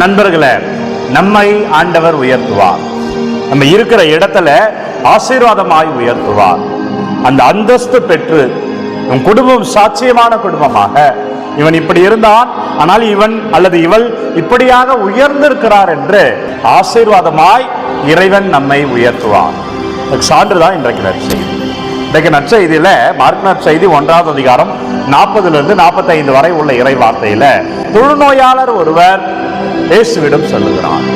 நண்பர்களே நம்மை ஆண்டவர் உயர்த்துவார். நம்ம இருக்கிற இடத்துல ஆசீர்வாதமாய் உயர்த்துவார். அந்த அந்தஸ்து பெற்று உன் குடும்பம் சாட்சியமான குடும்பமாக இவன் இப்படி இருந்தான் ஆனால் இவன் அல்லது இவள் இப்படியாக உயர்ந்திருக்கிறார் என்று ஆசீர்வாதமாய் இறைவன் நம்மை உயர்த்துவான் சான்றுதான் இன்றைக்கு நற்செய்தி. இன்றைக்கு நற்செய்தியில மார்க் நற்செய்தி ஒன்றாவது அதிகாரம் நாற்பதுல இருந்து நாற்பத்தைந்து வரை உள்ள இறை வார்த்தையில தொழுநோயாளர் ஒருவர் இயேசுவிடம் சொல்லுகிறார்.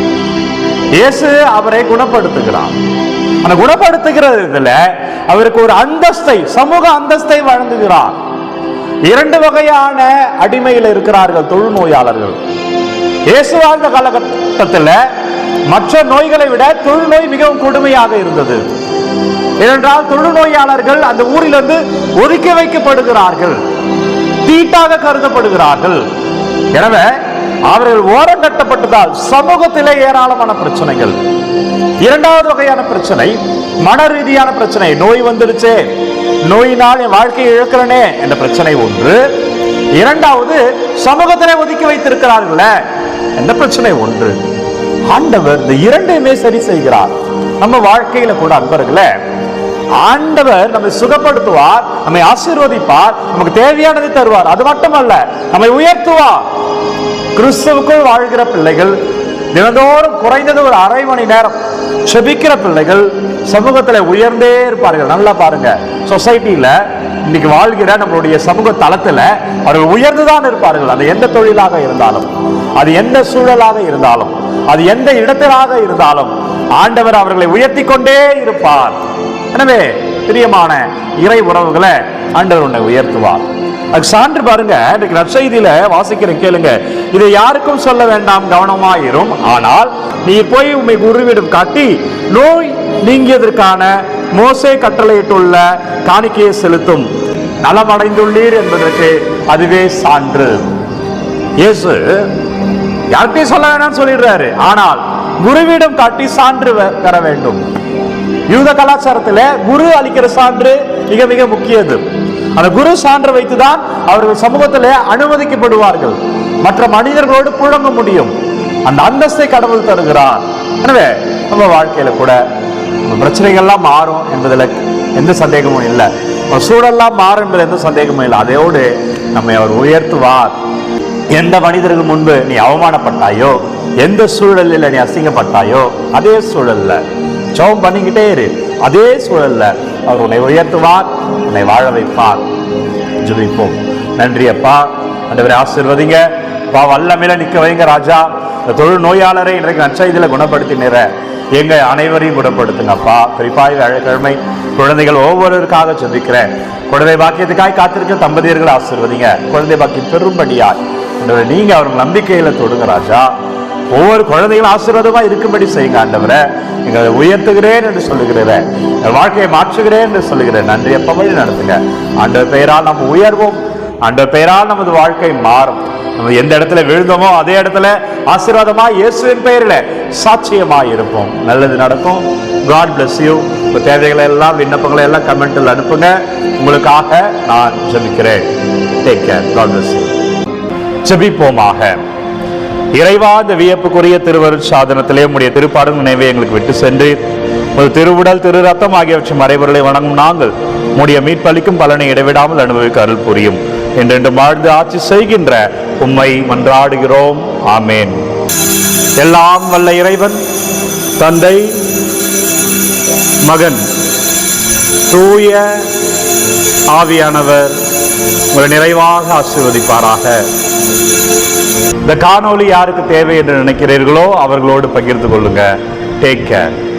இயேசு அவரை குணப்படுத்துகிறார். அந்த குணப்படுத்துகிறது இதுல அவருக்கு ஒரு அந்தஸ்தை சமூக அந்தஸ்தை வழங்குகிறார். இரண்டு வகையான அடிமையில் இருக்கிறார்கள் தொழுநோயாளர்கள். இயேசு வாழ்ந்த காலகட்டத்தில் மற்ற நோய்களை விட தொழுநோய் மிகவும் கொடுமையாக இருந்தது. ஏனென்றால் தொழுநோயாளர்கள் அந்த ஊரிலிருந்து ஒதுக்கி வைக்கப்படுகிறார்கள். தீட்டாக கருதப்படுகிறார்கள். எனவே அவர்கள் ஓரம் கட்டப்பட்டதால் சமூகத்திலே ஏராளமான பிரச்சனைகள். இரண்டாவது வகையான பிரச்சனை மன ரீதியான பிரச்சனை. நோய் வந்துடுச்சே. நோயினால் என் வாழ்க்கையை இழக்கிறனே என்ற பிரச்சனை ஒன்று. இரண்டாவது சமூகத்திலே ஒதுக்கி வைத்திருக்கிறார்கள என்ற பிரச்சனை ஒன்று. ஆண்டவர் இந்த இரண்டையுமே சரி செய்கிறார். நம்ம வாழ்க்கையில கூட அன்பர்களே ஆண்டவர் நம்மை சுகப்படுத்துவார் நம்மை ஆசீர்வதிப்பார் நமக்கு தேவையானதை தருவார். அது மட்டுமல்ல நம்மை உயர்த்துவார். கிறிஸ்துவுக்குள் வாழ்கிற பிள்ளைகள் தினந்தோறும் குறைந்தது ஒரு அரை மணி நேரம் செபிக்கிற பிள்ளைகள் சமூகத்தில் உயர்ந்தே இருப்பார்கள். நல்லா பாருங்க. சொசைட்டியில இன்னைக்கு வாழ்கிற நம்மளுடைய சமூக தளத்துல அவர்கள் உயர்ந்துதான் இருப்பார்கள். அது எந்த தொழிலாக இருந்தாலும் அது எந்த சூழலாக இருந்தாலும் அது எந்த இடத்திலாக இருந்தாலும் ஆண்டவர் அவர்களை உயர்த்தி கொண்டே இருப்பார். எனவே பிரியமான இறை உறவுகளை ஆண்டவர் உன்னை உயர்த்துவார். அதுக்கு சான்று பாருங்க இன்னைக்கு நற்செய்தியில வாசிக்கிற கேளுங்க. இதை யாருக்கும் சொல்ல வேண்டாம் கவனமாயிரும். ஆனால் நீ போய் உண்மை குருவிடம் காட்டி நோய் நீங்கியதற்கான மோசே கட்டளையிட்டுள்ள காணிக்கையை செலுத்தும். நலமடைந்துள்ளீர் என்பதற்கு அதுவே சான்று. இயேசு யார்கிட்டையும் சொல்ல வேணாம்னு சொல்லிடுறாரு. ஆனால் குருவிடம் காட்டி சான்று பெற வேண்டும். யூத கலாச்சாரத்தில் குரு அளிக்கிற சான்று மிக மிக முக்கியது. அந்த குரு சான்று வைத்துதான் அவர்கள் சமூகத்தில் அனுமதிக்கப்படுவார்கள். மற்ற மனிதர்களோடு புழங்க முடியும். அந்த அந்தஸ்தை கடவுள் தருகிறார். எனவே நம்ம வாழ்க்கையில கூட பிரச்சனைகள்லாம் மாறும் என்பதில் எந்த சந்தேகமும் இல்லை. சூழல்லாம் மாறும் என்பதில் எந்த சந்தேகமும் இல்லை. அதையோடு நம்மை அவர் உயர்த்துவார். எந்த மனிதர்கள் முன்பு நீ அவமானப்பட்டாயோ எந்த சூழலில் நீ அசிங்கப்பட்டாயோ அதே சூழல்ல ஜெபம் பண்ணிக்கிட்டே இரு. அதே சூழல்ல அவர் உன்னை உயர்த்துவார் உன்னை வாழ வைப்பார். ஜெபிப்போம். நன்றி அப்பா. அந்தவரை ஆசீர்வதிங்க. அப்பா வல்லமையில நிற்க வைங்க ராஜா. இந்த தொழில் நோயாளரை இன்றைக்கு நற்செய்தியில குணப்படுத்தினிற எங்க அனைவரையும் குணப்படுத்துங்க அப்பா. குறிப்பாக வியாழக்கிழமை குழந்தைகள் ஒவ்வொருவருக்காக ஜெபிக்கிறேன். குழந்தை பாக்கியத்துக்காய் காத்திருக்க தம்பதியர்களை ஆசீர்வதிங்க. குழந்தை பாக்கியம் பெரும்படியாய் நீங்கள் நீங்க அவர்கள் நம்பிக்கையில் தொடுங்க ராஜா. ஒவ்வொரு குழந்தைகளும் ஆசீர்வாதமா இருக்கும்படி செய்யுங்க ஆண்டவரை. எங்களை உயர்த்துகிறேன் என்று சொல்லுகிறேன் எங்கள் வாழ்க்கையை மாற்றுகிறேன் என்று சொல்லுகிறேன் நன்றி எப்ப வழி நடத்துங்க. ஆண்டவர் பெயரால் நம்ம உயர்வோம். ஆண்டவர் பெயரால் நமது வாழ்க்கை மாறும். நம்ம எந்த இடத்துல விழுந்தோமோ அதே இடத்துல ஆசீர்வாதமா இயேசுவின் பெயரில் சாட்சியமாக இருப்போம். நல்லது நடக்கும். காட் பிளஸ் யூ உங்கள் தேவைகளை எல்லாம் விண்ணப்பங்களை எல்லாம் கமெண்ட்டில் அனுப்புங்க. உங்களுக்காக நான் ஜபிக்கிறேன். Take care God bless you ஜபிப்போமாக. இறைவா இந்த வியப்புக்குரிய திருவருட் சாதனத்திலே உடைய திருப்பாடும் நினைவை எங்களுக்கு விட்டு சென்று ஒரு திருவுடல் திரு ரத்தம் ஆகியவற்றின் மறைவர்களை வணங்கும் நாங்கள் உடைய மீட்பளிக்கும் பலனை இடைவிடாமல் அனுபவிக்க அருள் புரியும். என்றென்று வாழ்ந்து ஆட்சி செய்கின்ற உம்மை மன்றாடுகிறோம். ஆமேன். எல்லாம் வல்ல இறைவன் தந்தை மகன் தூய ஆவியானவர் உங்களை நிறைவாக ஆசீர்வதிப்பாராக. இந்த காணொளி யாருக்கு தேவை என்று நினைக்கிறீர்களோ அவர்களோடு பகிர்ந்து கொள்ளுங்க. Take care